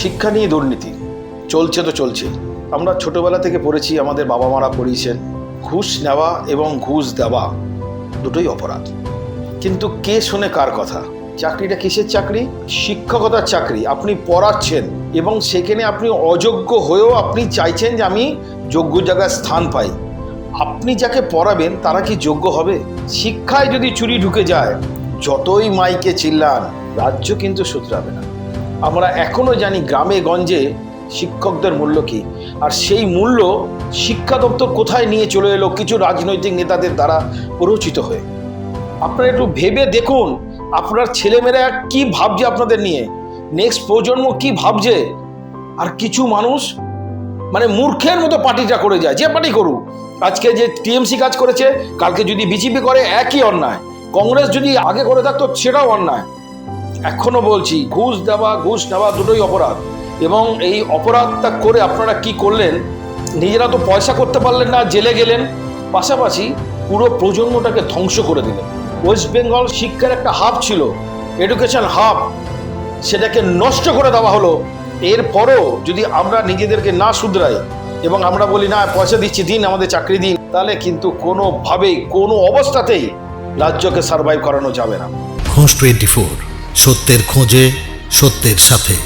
শিক্ষা নিয়ে দুর্নীতি। চলছে তো চলছে। আমরা ছোটবেলা থেকে পড়েছি, আমাদের বাবা মারা পড়িয়েছেন, ঘুষ নেওয়া এবং ঘুষ দেওয়া দুটোই অপরাধ। কিন্তু কে শোনে কার কথা? চাকরিটা কিসের চাকরি? শিক্ষকতার চাকরি। আপনি পড়াচ্ছেন এবং সেখানে আপনি অযোগ্য হয়েও আপনি চাইছেন যে আমি যোগ্য জায়গায় স্থান পাই। আপনি যাকে পড়াবেন, তারা কি যোগ্য হবে? শিক্ষায় যদি চুরি ঢুকে যায়, যতই মাইকে চিল্লান, রাজ্য কিন্তু শুধরাবে না। আমরা এখনও জানি গ্রামে গঞ্জে শিক্ষকদের মূল্য কি। আর সেই মূল্য শিক্ষা দপ্তর কোথায় নিয়ে চলে এলো, কিছু রাজনৈতিক নেতাদের দ্বারা প্ররোচিত হয়ে। আপনারা একটু ভেবে দেখুন, আপনার ছেলেমেয়েরা কি ভাবছে আপনাদের নিয়ে? নেক্সট প্রজন্ম কি ভাবছে? আর কিছু মানুষ মানে মূর্খের মতো পার্টিটা করে যায়, যে পার্টি করুক। আজকে যে টিএমসি কাজ করেছে, কালকে যদি বিজেপি করে, একই অন্যায়। কংগ্রেস যদি আগে করে থাকতো, সেটাও অন্যায়। এখনও বলছি, ঘুষ দেওয়া, ঘুষ নেওয়া দুটোই অপরাধ। এবং এই অপরাধটা করে আপনারা কি করলেন? নিজেরা তো পয়সা করতে পারলেন না, জেলে গেলেন। পাশাপাশি পুরো প্রজন্মটাকে ধ্বংস করে দিলেন। ওয়েস্ট বেঙ্গল শিক্ষার একটা হাব ছিল, এডুকেশন হাব। সেটাকে নষ্ট করে দেওয়া হলো। এরপরও যদি আমরা নিজেদেরকে না শুধরাই এবং আমরা বলি, না, পয়সা দিচ্ছি, দিন, আমাদের চাকরি দিন, তাহলে কিন্তু কোনোভাবেই, কোনো অবস্থাতেই রাজ্যকে সার্ভাইভ করানো যাবে না। খোঁজ টোয়েন্টি ফোর সত্যের খোঁজে সত্যের সাথে।